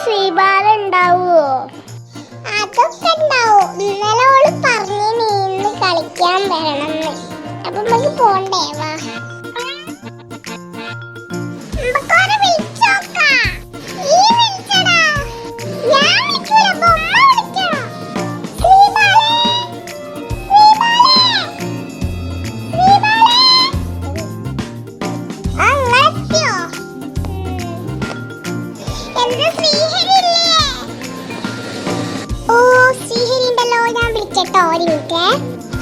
ശ്രീബാല ഉണ്ടാവുമോ അതൊക്കെ ഉണ്ടാവും. ഇന്നലെ ഓൾ പറഞ്ഞു നീ ഇന്ന് കളിക്കാൻ വരണം അപ്പൊ നമുക്ക് പോണ്ടേവാ കേട്ടോ ഒരു മിനിറ്റ്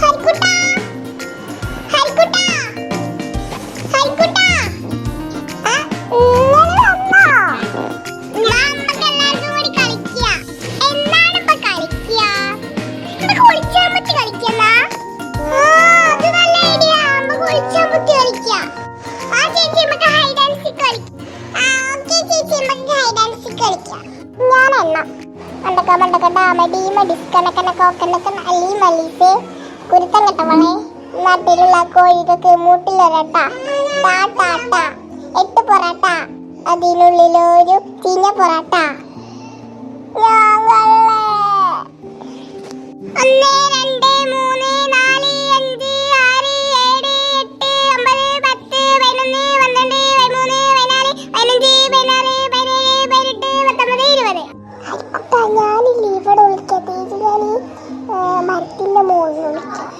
ഹരിക്കുട്ടാ. ഹരിക്കുട്ടാ ഹരിക്കുട്ടാ ഞാൻ എണ്ണം പണ്ടൊക്കെ പണ്ടൊക്കെ ഡാമടീമ ഡിസ്കണക്കണ കോക്കണക്ക അല്ലീ മലീസേ കുരുത്തം കെട്ടവണേ നാട്ടിലുള്ള കോഴികൾക്ക് മൂട്ടിലൊരട്ട. ടാട്ടാട്ട എട്ട് പൊറോട്ട. അതിനുള്ളിലൊരു ചീഞ്ഞ പൊറോട്ട. മരത്തിന്റെ മുകളിൽ വിളിക്കാം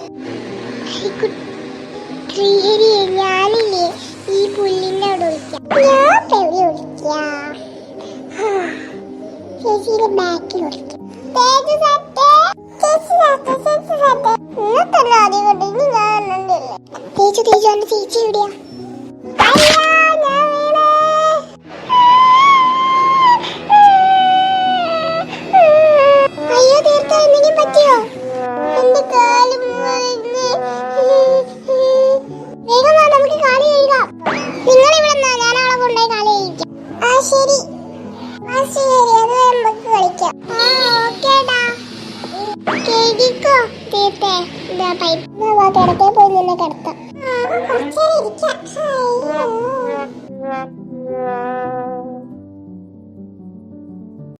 ശ്രീഹരി ഞാനില്ലേ ഈ പുല്ലിന്റെ അവിടെ വിളിക്കാം ചേച്ചി ചേച്ചി വിളിക്കാം ചേച്ചിയുടെ ബാക്കിൽ വിളിക്കാം ചേച്ചി ചേച്ചി ചേച്ചി എവിടെയാ? പൈപ്പ് കിടക്കേ പോയി നിന്നെ കിടത്താം